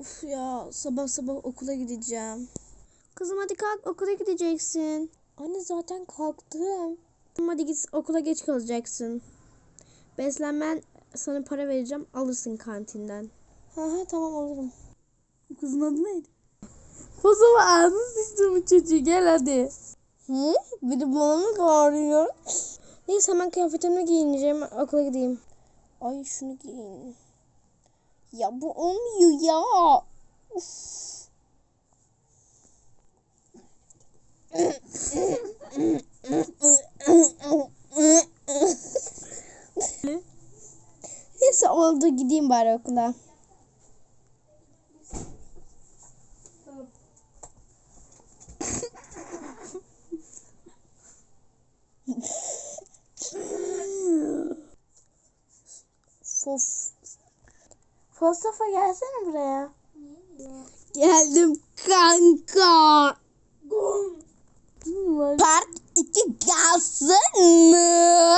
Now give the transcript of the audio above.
Uf ya sabah sabah okula gideceğim. Kızım hadi kalk okula gideceksin. Anne zaten kalktım. Hadi git okula geç kalacaksın. Beslenmen sana para vereceğim alırsın kantinden. Ha ha tamam alırım. Kızın adı neydi? Kızım ağzını sıçtı bu çocuğu gel hadi. Hı? Biri bana mı bağırıyor? Neyse hemen kıyafetimi giyineceğim okula gideyim. Ay şunu giyin. Ya bu olmuyor ya. Uf. Neyse oldu gideyim bari okula. Fof. Mustafa gelsene buraya. Geldim kanka. Part 2 gelsin mi?